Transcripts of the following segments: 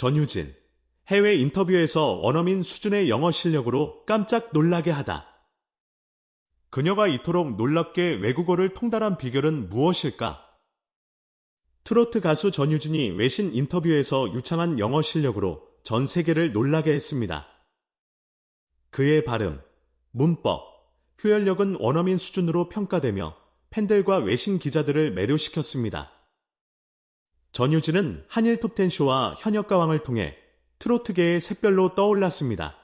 전유진. 해외 인터뷰에서 원어민 수준의 영어 실력으로 깜짝 놀라게 하다. 그녀가 이토록 놀랍게 외국어를 통달한 비결은 무엇일까? 트로트 가수 전유진이 외신 인터뷰에서 유창한 영어 실력으로 전 세계를 놀라게 했습니다. 그의 발음, 문법, 표현력은 원어민 수준으로 평가되며 팬들과 외신 기자들을 매료시켰습니다. 전유진은 한일 톱텐쇼와 현역 가왕을 통해 트로트계의 샛별로 떠올랐습니다.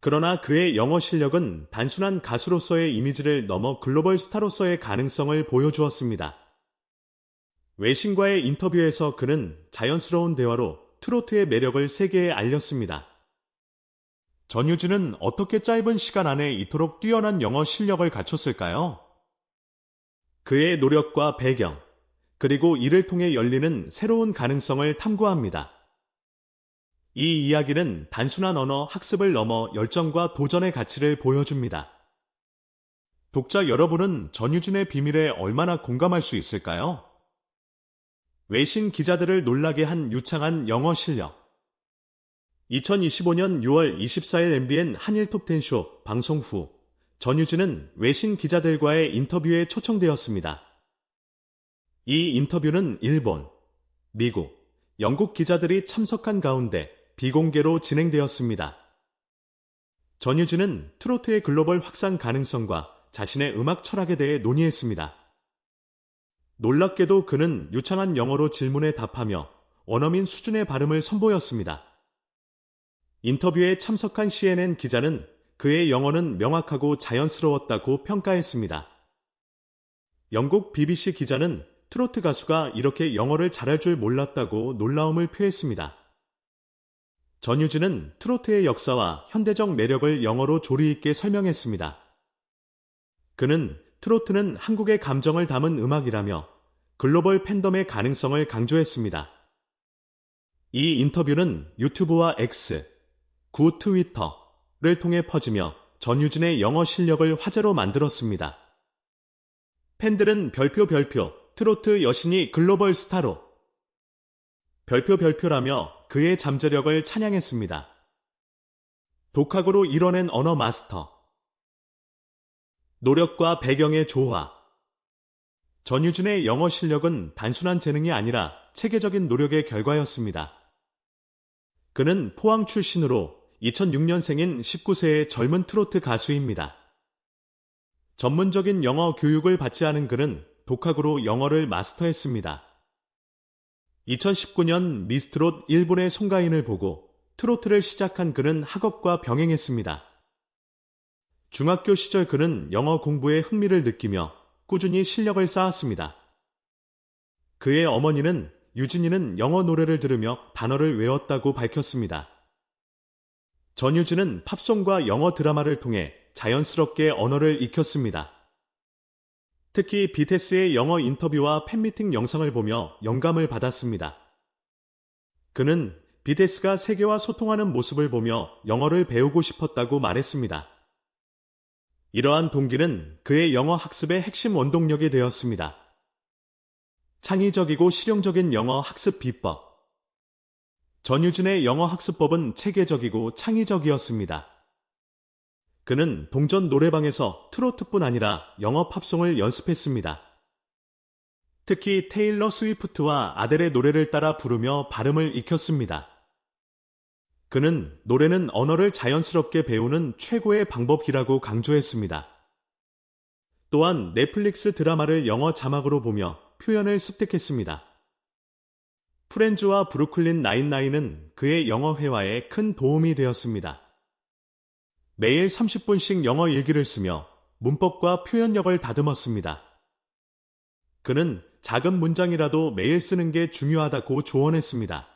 그러나 그의 영어 실력은 단순한 가수로서의 이미지를 넘어 글로벌 스타로서의 가능성을 보여주었습니다. 외신과의 인터뷰에서 그는 자연스러운 대화로 트로트의 매력을 세계에 알렸습니다. 전유진은 어떻게 짧은 시간 안에 이토록 뛰어난 영어 실력을 갖췄을까요? 그의 노력과 배경, 그리고 이를 통해 열리는 새로운 가능성을 탐구합니다. 이 이야기는 단순한 언어 학습을 넘어 열정과 도전의 가치를 보여줍니다. 독자 여러분은 전유진의 비밀에 얼마나 공감할 수 있을까요? 외신 기자들을 놀라게 한 유창한 영어 실력. 2025년 6월 24일 MBN 한일 톱텐쇼 방송 후 전유진은 외신 기자들과의 인터뷰에 초청되었습니다. 이 인터뷰는 일본, 미국, 영국 기자들이 참석한 가운데 비공개로 진행되었습니다. 전유진은 트로트의 글로벌 확산 가능성과 자신의 음악 철학에 대해 논의했습니다. 놀랍게도 그는 유창한 영어로 질문에 답하며 원어민 수준의 발음을 선보였습니다. 인터뷰에 참석한 CNN 기자는 그의 영어는 명확하고 자연스러웠다고 평가했습니다. 영국 BBC 기자는 트로트 가수가 이렇게 영어를 잘할 줄 몰랐다고 놀라움을 표했습니다. 전유진은 트로트의 역사와 현대적 매력을 영어로 조리 있게 설명했습니다. 그는 트로트는 한국의 감정을 담은 음악이라며 글로벌 팬덤의 가능성을 강조했습니다. 이 인터뷰는 유튜브와 X, 구 트위터를 통해 퍼지며 전유진의 영어 실력을 화제로 만들었습니다. 팬들은 별표 별표 트로트 여신이 글로벌 스타로 별표 별표라며 그의 잠재력을 찬양했습니다. 독학으로 이뤄낸 언어 마스터 노력과 배경의 조화 전유진의 영어 실력은 단순한 재능이 아니라 체계적인 노력의 결과였습니다. 그는 포항 출신으로 2006년생인 19세의 젊은 트로트 가수입니다. 전문적인 영어 교육을 받지 않은 그는 독학으로 영어를 마스터했습니다. 2019년 미스트롯 일본의 송가인을 보고 트로트를 시작한 그는 학업과 병행했습니다. 중학교 시절 그는 영어 공부에 흥미를 느끼며 꾸준히 실력을 쌓았습니다. 그의 어머니는 유진이는 영어 노래를 들으며 단어를 외웠다고 밝혔습니다. 전유진은 팝송과 영어 드라마를 통해 자연스럽게 언어를 익혔습니다. 특히 비테스의 영어 인터뷰와 팬미팅 영상을 보며 영감을 받았습니다. 그는 비테스가 세계와 소통하는 모습을 보며 영어를 배우고 싶었다고 말했습니다. 이러한 동기는 그의 영어 학습의 핵심 원동력이 되었습니다. 창의적이고 실용적인 영어 학습 비법. 전유진의 영어 학습법은 체계적이고 창의적이었습니다. 그는 동전 노래방에서 트로트뿐 아니라 영어 팝송을 연습했습니다. 특히 테일러 스위프트와 아델의 노래를 따라 부르며 발음을 익혔습니다. 그는 노래는 언어를 자연스럽게 배우는 최고의 방법이라고 강조했습니다. 또한 넷플릭스 드라마를 영어 자막으로 보며 표현을 습득했습니다. 프렌즈와 브루클린 나인나인은 그의 영어 회화에 큰 도움이 되었습니다. 매일 30분씩 영어 일기를 쓰며 문법과 표현력을 다듬었습니다. 그는 작은 문장이라도 매일 쓰는 게 중요하다고 조언했습니다.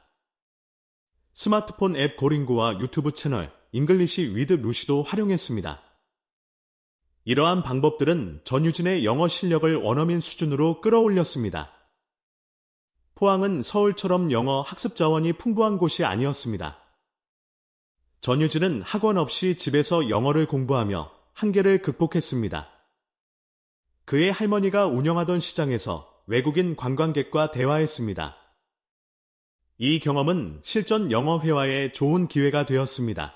스마트폰 앱 고링고와 유튜브 채널 잉글리시 위드 루시도 활용했습니다. 이러한 방법들은 전유진의 영어 실력을 원어민 수준으로 끌어올렸습니다. 포항은 서울처럼 영어 학습 자원이 풍부한 곳이 아니었습니다. 전유진은 학원 없이 집에서 영어를 공부하며 한계를 극복했습니다. 그의 할머니가 운영하던 시장에서 외국인 관광객과 대화했습니다. 이 경험은 실전 영어 회화에 좋은 기회가 되었습니다.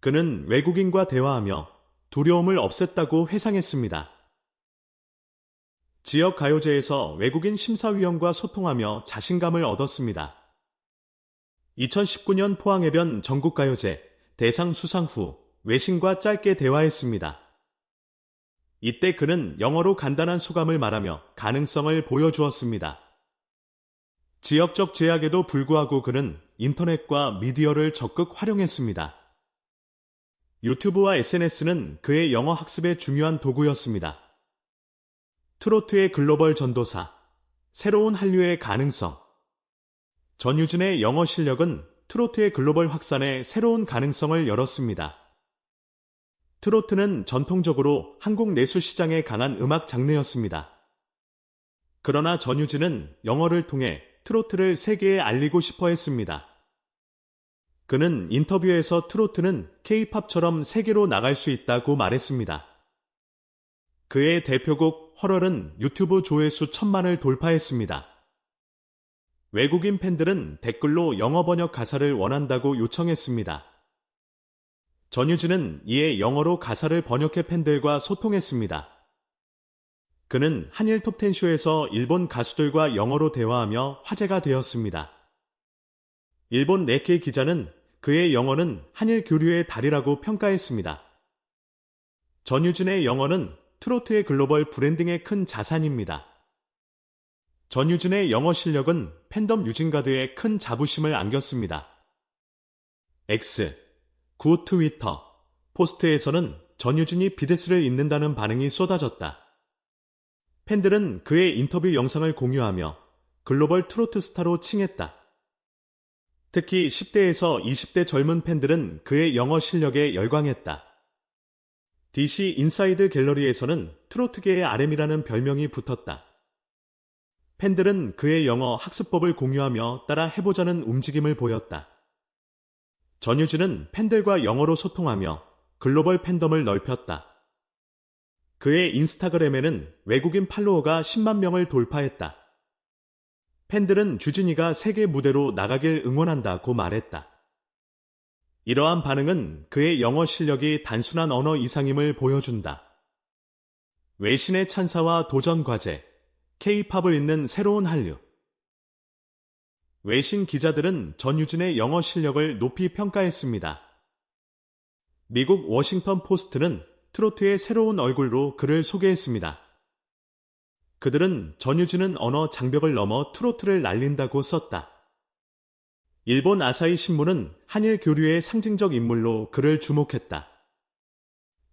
그는 외국인과 대화하며 두려움을 없앴다고 회상했습니다. 지역 가요제에서 외국인 심사위원과 소통하며 자신감을 얻었습니다. 2019년 포항해변 전국가요제 대상 수상 후 외신과 짧게 대화했습니다. 이때 그는 영어로 간단한 소감을 말하며 가능성을 보여주었습니다. 지역적 제약에도 불구하고 그는 인터넷과 미디어를 적극 활용했습니다. 유튜브와 SNS는 그의 영어 학습의 중요한 도구였습니다. 트로트의 글로벌 전도사, 새로운 한류의 가능성. 전유진의 영어 실력은 트로트의 글로벌 확산에 새로운 가능성을 열었습니다. 트로트는 전통적으로 한국 내수 시장에 강한 음악 장르였습니다. 그러나 전유진은 영어를 통해 트로트를 세계에 알리고 싶어 했습니다. 그는 인터뷰에서 트로트는 케이팝처럼 세계로 나갈 수 있다고 말했습니다. 그의 대표곡 헐얼은 유튜브 조회수 천만을 돌파했습니다. 외국인 팬들은 댓글로 영어 번역 가사를 원한다고 요청했습니다. 전유진은 이에 영어로 가사를 번역해 팬들과 소통했습니다. 그는 한일 톱텐쇼에서 일본 가수들과 영어로 대화하며 화제가 되었습니다. 일본 네케 기자는 그의 영어는 한일 교류의 달이라고 평가했습니다. 전유진의 영어는 트로트의 글로벌 브랜딩의 큰 자산입니다. 전유진의 영어 실력은 팬덤 유진가드에 큰 자부심을 안겼습니다. X, 구 트위터, 포스트에서는 전유진이 비데스를 잇는다는 반응이 쏟아졌다. 팬들은 그의 인터뷰 영상을 공유하며 글로벌 트로트 스타로 칭했다. 특히 10대에서 20대 젊은 팬들은 그의 영어 실력에 열광했다. DC 인사이드 갤러리에서는 트로트계의 RM이라는 별명이 붙었다. 팬들은 그의 영어 학습법을 공유하며 따라 해보자는 움직임을 보였다. 전유진은 팬들과 영어로 소통하며 글로벌 팬덤을 넓혔다. 그의 인스타그램에는 외국인 팔로워가 10만 명을 돌파했다. 팬들은 주진이가 세계 무대로 나가길 응원한다고 말했다. 이러한 반응은 그의 영어 실력이 단순한 언어 이상임을 보여준다. 외신의 찬사와 도전 과제, K-팝을 잇는 새로운 한류. 외신 기자들은 전유진의 영어 실력을 높이 평가했습니다. 미국 워싱턴 포스트는 트로트의 새로운 얼굴로 그를 소개했습니다. 그들은 전유진은 언어 장벽을 넘어 트로트를 날린다고 썼다. 일본 아사히 신문은 한일 교류의 상징적 인물로 그를 주목했다.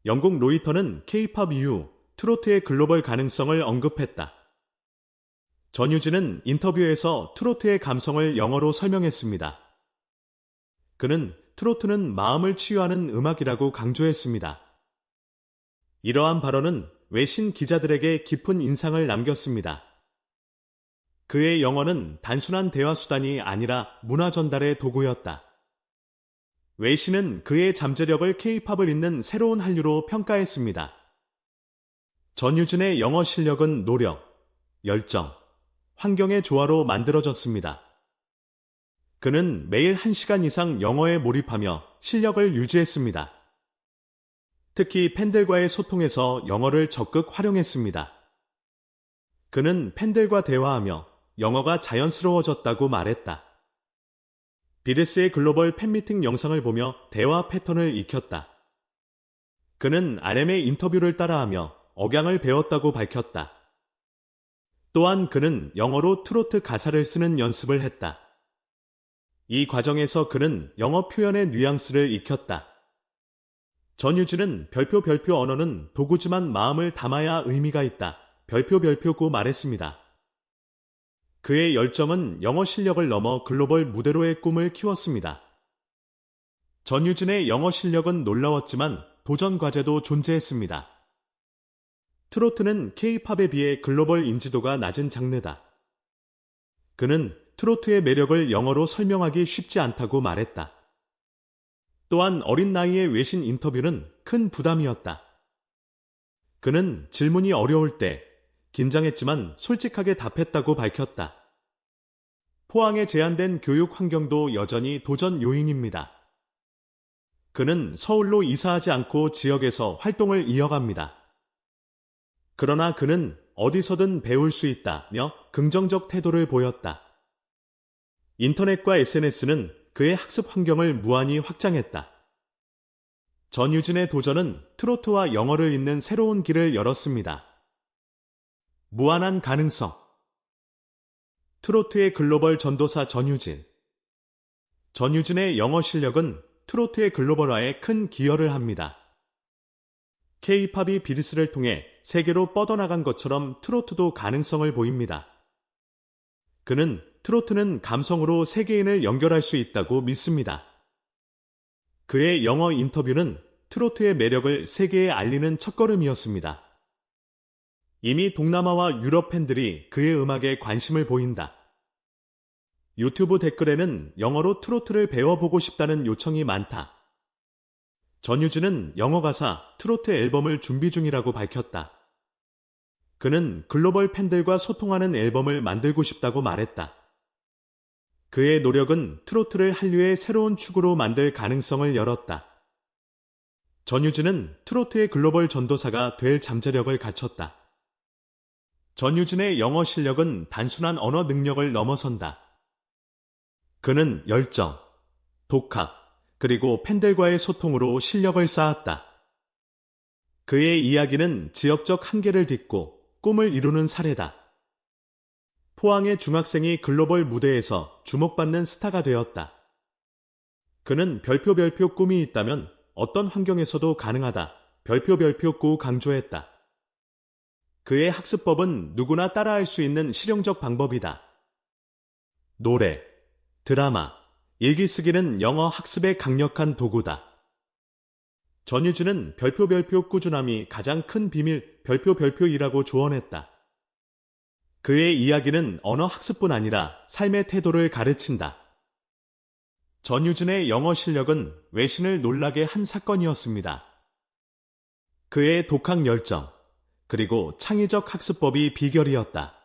영국 로이터는 케이팝 이후 트로트의 글로벌 가능성을 언급했다. 전유진은 인터뷰에서 트로트의 감성을 영어로 설명했습니다. 그는 트로트는 마음을 치유하는 음악이라고 강조했습니다. 이러한 발언은 외신 기자들에게 깊은 인상을 남겼습니다. 그의 영어는 단순한 대화 수단이 아니라 문화 전달의 도구였다. 외신은 그의 잠재력을 케이팝을 잇는 새로운 한류로 평가했습니다. 전유진의 영어 실력은 노력, 열정, 환경의 조화로 만들어졌습니다. 그는 매일 1시간 이상 영어에 몰입하며 실력을 유지했습니다. 특히 팬들과의 소통에서 영어를 적극 활용했습니다. 그는 팬들과 대화하며 영어가 자연스러워졌다고 말했다. 비데스의 글로벌 팬미팅 영상을 보며 대화 패턴을 익혔다. 그는 RM의 인터뷰를 따라하며 억양을 배웠다고 밝혔다. 또한 그는 영어로 트로트 가사를 쓰는 연습을 했다. 이 과정에서 그는 영어 표현의 뉘앙스를 익혔다. 전유진은 별표 별표 언어는 도구지만 마음을 담아야 의미가 있다. 별표 별표고 말했습니다. 그의 열정은 영어 실력을 넘어 글로벌 무대로의 꿈을 키웠습니다. 전유진의 영어 실력은 놀라웠지만 도전 과제도 존재했습니다. 트로트는 케이팝에 비해 글로벌 인지도가 낮은 장르다. 그는 트로트의 매력을 영어로 설명하기 쉽지 않다고 말했다. 또한 어린 나이의 외신 인터뷰는 큰 부담이었다. 그는 질문이 어려울 때 긴장했지만 솔직하게 답했다고 밝혔다. 포항에 제한된 교육 환경도 여전히 도전 요인입니다. 그는 서울로 이사하지 않고 지역에서 활동을 이어갑니다. 그러나 그는 어디서든 배울 수 있다며 긍정적 태도를 보였다. 인터넷과 SNS는 그의 학습 환경을 무한히 확장했다. 전유진의 도전은 트로트와 영어를 잇는 새로운 길을 열었습니다. 무한한 가능성. 트로트의 글로벌 전도사 전유진. 전유진의 영어 실력은 트로트의 글로벌화에 큰 기여를 합니다. K-팝이 비디스를 통해 세계로 뻗어나간 것처럼 트로트도 가능성을 보입니다. 그는 트로트는 감성으로 세계인을 연결할 수 있다고 믿습니다. 그의 영어 인터뷰는 트로트의 매력을 세계에 알리는 첫걸음이었습니다. 이미 동남아와 유럽 팬들이 그의 음악에 관심을 보인다. 유튜브 댓글에는 영어로 트로트를 배워보고 싶다는 요청이 많다. 전유진은 영어 가사 트로트 앨범을 준비 중이라고 밝혔다. 그는 글로벌 팬들과 소통하는 앨범을 만들고 싶다고 말했다. 그의 노력은 트로트를 한류의 새로운 축으로 만들 가능성을 열었다. 전유진은 트로트의 글로벌 전도사가 될 잠재력을 갖췄다. 전유진의 영어 실력은 단순한 언어 능력을 넘어선다. 그는 열정, 독학, 그리고 팬들과의 소통으로 실력을 쌓았다. 그의 이야기는 지역적 한계를 딛고 꿈을 이루는 사례다. 포항의 중학생이 글로벌 무대에서 주목받는 스타가 되었다. 그는 별표 별표 꿈이 있다면 어떤 환경에서도 가능하다. 별표 별표 꾸 강조했다. 그의 학습법은 누구나 따라할 수 있는 실용적 방법이다. 노래, 드라마, 일기 쓰기는 영어 학습의 강력한 도구다. 전유진은 별표 별표 꾸준함이 가장 큰 비밀 별표 별표이라고 조언했다. 그의 이야기는 언어 학습뿐 아니라 삶의 태도를 가르친다. 전유진의 영어 실력은 외신을 놀라게 한 사건이었습니다. 그의 독학 열정, 그리고 창의적 학습법이 비결이었다.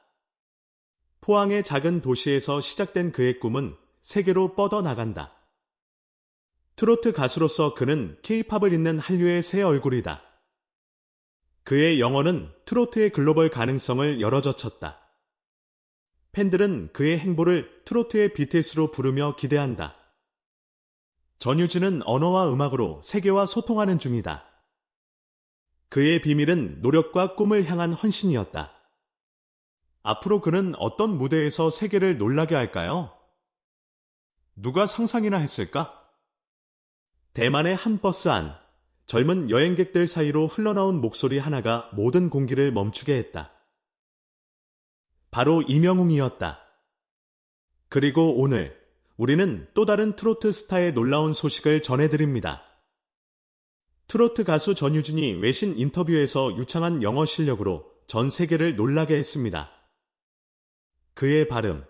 포항의 작은 도시에서 시작된 그의 꿈은 세계로 뻗어나간다. 트로트 가수로서 그는 케이팝을 잇는 한류의 새 얼굴이다. 그의 영어는 트로트의 글로벌 가능성을 열어젖혔다. 팬들은 그의 행보를 트로트의 BTS로 부르며 기대한다. 전유진은 언어와 음악으로 세계와 소통하는 중이다. 그의 비밀은 노력과 꿈을 향한 헌신이었다. 앞으로 그는 어떤 무대에서 세계를 놀라게 할까요? 누가 상상이나 했을까? 대만의 한 버스 안, 젊은 여행객들 사이로 흘러나온 목소리 하나가 모든 공기를 멈추게 했다. 바로 이명웅이었다. 그리고 오늘 우리는 또 다른 트로트 스타의 놀라운 소식을 전해드립니다. 트로트 가수 전유진이 외신 인터뷰에서 유창한 영어 실력으로 전 세계를 놀라게 했습니다. 그의 발음,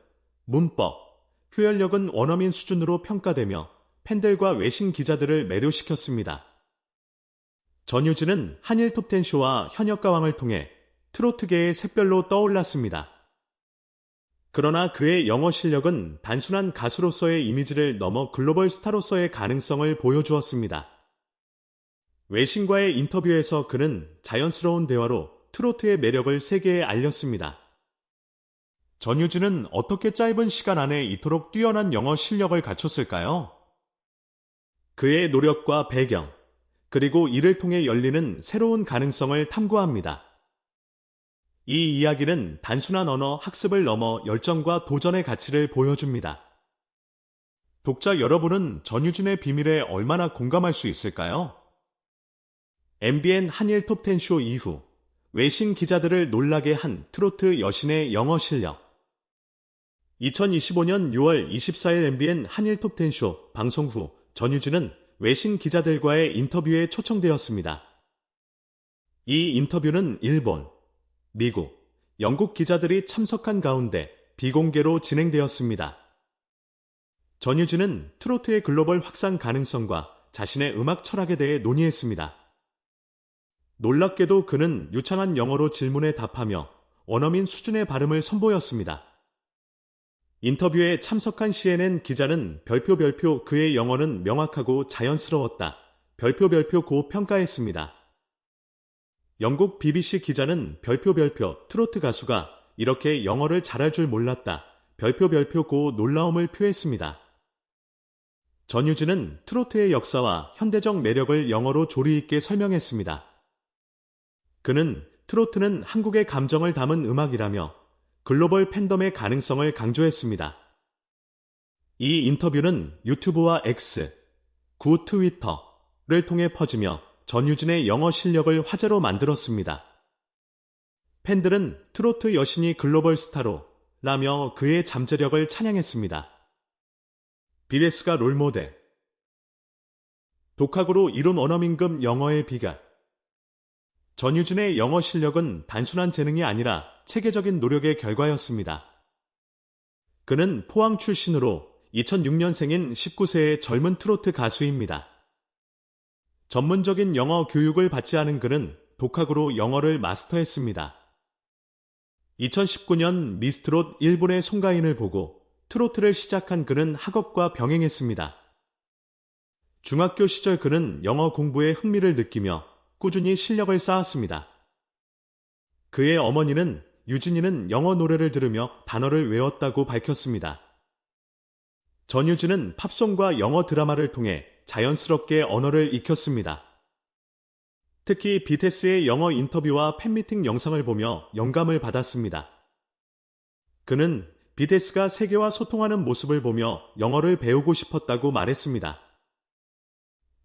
문법, 표현력은 원어민 수준으로 평가되며 팬들과 외신 기자들을 매료시켰습니다. 전유진은 한일 톱텐쇼와 현역 가왕을 통해 트로트계의 샛별로 떠올랐습니다. 그러나 그의 영어 실력은 단순한 가수로서의 이미지를 넘어 글로벌 스타로서의 가능성을 보여주었습니다. 외신과의 인터뷰에서 그는 자연스러운 대화로 트로트의 매력을 세계에 알렸습니다. 전유진은 어떻게 짧은 시간 안에 이토록 뛰어난 영어 실력을 갖췄을까요? 그의 노력과 배경, 그리고 이를 통해 열리는 새로운 가능성을 탐구합니다. 이 이야기는 단순한 언어 학습을 넘어 열정과 도전의 가치를 보여줍니다. 독자 여러분은 전유진의 비밀에 얼마나 공감할 수 있을까요? MBN 한일 톱10쇼 이후 외신 기자들을 놀라게 한 트로트 여신의 영어 실력. 2025년 6월 24일 MBN 한일 톱10쇼 방송 후 전유진은 외신 기자들과의 인터뷰에 초청되었습니다. 이 인터뷰는 일본, 미국, 영국 기자들이 참석한 가운데 비공개로 진행되었습니다. 전유진은 트로트의 글로벌 확산 가능성과 자신의 음악 철학에 대해 논의했습니다. 놀랍게도 그는 유창한 영어로 질문에 답하며 원어민 수준의 발음을 선보였습니다. 인터뷰에 참석한 CNN 기자는 별표 별표 그의 영어는 명확하고 자연스러웠다. 별표 별표 고 평가했습니다. 영국 BBC 기자는 별표 별표 트로트 가수가 이렇게 영어를 잘할 줄 몰랐다. 별표 별표 고 놀라움을 표했습니다. 전유진은 트로트의 역사와 현대적 매력을 영어로 조리 있게 설명했습니다. 그는 트로트는 한국의 감정을 담은 음악이라며 글로벌 팬덤의 가능성을 강조했습니다. 이 인터뷰는 유튜브와 X, 구 트위터를 통해 퍼지며 전유진의 영어 실력을 화제로 만들었습니다. 팬들은 트로트 여신이 글로벌 스타로 라며 그의 잠재력을 찬양했습니다. 비데스가 롤모델 독학으로 이룬 원어민급 영어의 비결 전유진의 영어 실력은 단순한 재능이 아니라 체계적인 노력의 결과였습니다. 그는 포항 출신으로 2006년생인 19세의 젊은 트로트 가수입니다. 전문적인 영어 교육을 받지 않은 그는 독학으로 영어를 마스터했습니다. 2019년 미스트롯 일본의 송가인을 보고 트로트를 시작한 그는 학업과 병행했습니다. 중학교 시절 그는 영어 공부에 흥미를 느끼며 꾸준히 실력을 쌓았습니다. 그의 어머니는 유진이는 영어 노래를 들으며 단어를 외웠다고 밝혔습니다. 전유진은 팝송과 영어 드라마를 통해 자연스럽게 언어를 익혔습니다. 특히 비테스의 영어 인터뷰와 팬미팅 영상을 보며 영감을 받았습니다. 그는 비테스가 세계와 소통하는 모습을 보며 영어를 배우고 싶었다고 말했습니다.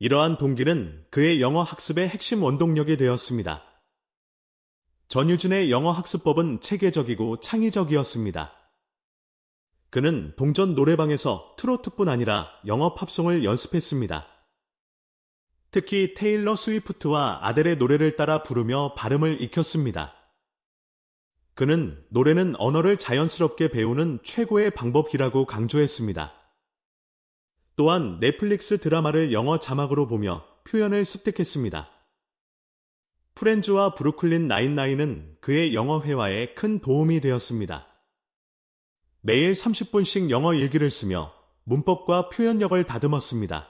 이러한 동기는 그의 영어 학습의 핵심 원동력이 되었습니다. 전유진의 영어 학습법은 체계적이고 창의적이었습니다. 그는 동전 노래방에서 트로트뿐 아니라 영어 팝송을 연습했습니다. 특히 테일러 스위프트와 아델의 노래를 따라 부르며 발음을 익혔습니다. 그는 노래는 언어를 자연스럽게 배우는 최고의 방법이라고 강조했습니다. 또한 넷플릭스 드라마를 영어 자막으로 보며 표현을 습득했습니다. 프렌즈와 브루클린 나인나인은 그의 영어 회화에 큰 도움이 되었습니다. 매일 30분씩 영어 일기를 쓰며 문법과 표현력을 다듬었습니다.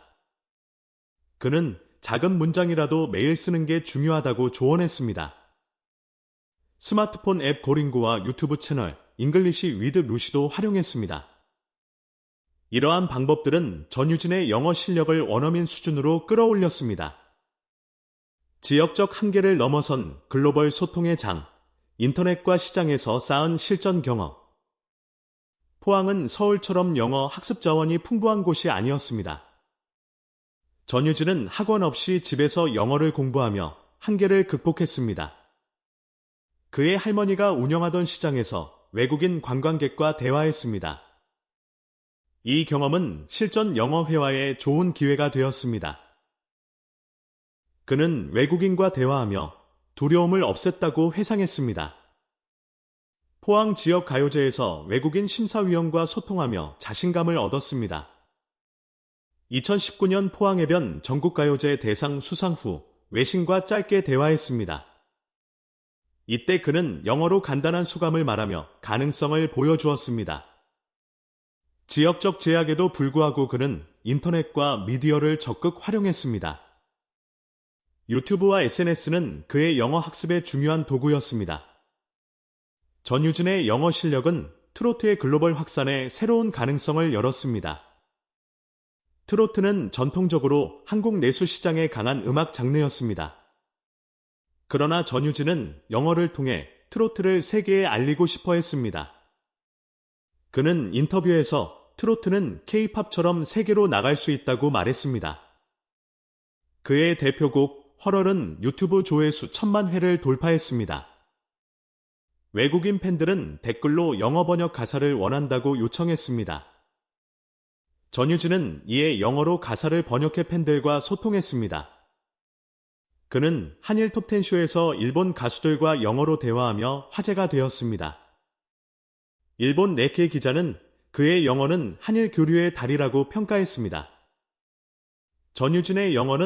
그는 작은 문장이라도 매일 쓰는 게 중요하다고 조언했습니다. 스마트폰 앱 고링고와 유튜브 채널 잉글리시 위드 루시도 활용했습니다. 이러한 방법들은 전유진의 영어 실력을 원어민 수준으로 끌어올렸습니다. 지역적 한계를 넘어선 글로벌 소통의 장, 인터넷과 시장에서 쌓은 실전 경험. 포항은 서울처럼 영어 학습 자원이 풍부한 곳이 아니었습니다. 전유진은 학원 없이 집에서 영어를 공부하며 한계를 극복했습니다. 그의 할머니가 운영하던 시장에서 외국인 관광객과 대화했습니다. 이 경험은 실전 영어 회화에 좋은 기회가 되었습니다. 그는 외국인과 대화하며 두려움을 없앴다고 회상했습니다. 포항 지역 가요제에서 외국인 심사위원과 소통하며 자신감을 얻었습니다. 2019년 포항해변 전국가요제 대상 수상 후 외신과 짧게 대화했습니다. 이때 그는 영어로 간단한 소감을 말하며 가능성을 보여주었습니다. 지역적 제약에도 불구하고 그는 인터넷과 미디어를 적극 활용했습니다. 유튜브와 SNS는 그의 영어 학습의 중요한 도구였습니다. 전유진의 영어 실력은 트로트의 글로벌 확산에 새로운 가능성을 열었습니다. 트로트는 전통적으로 한국 내수 시장에 강한 음악 장르였습니다. 그러나 전유진은 영어를 통해 트로트를 세계에 알리고 싶어 했습니다. 그는 인터뷰에서 트로트는 케이팝처럼 세계로 나갈 수 있다고 말했습니다. 그의 대표곡 헐얼은 유튜브 조회수 천만 회를 돌파했습니다. 외국인 팬들은 댓글로 영어 번역 가사를 원한다고 요청했습니다. 전유진은 이에 영어로 가사를 번역해 팬들과 소통했습니다. 그는 한일 톱텐쇼에서 일본 가수들과 영어로 대화하며 화제가 되었습니다. 일본 네케 기자는 그의 영어는 한일 교류의 달이라고 평가했습니다. 전유진의 영어는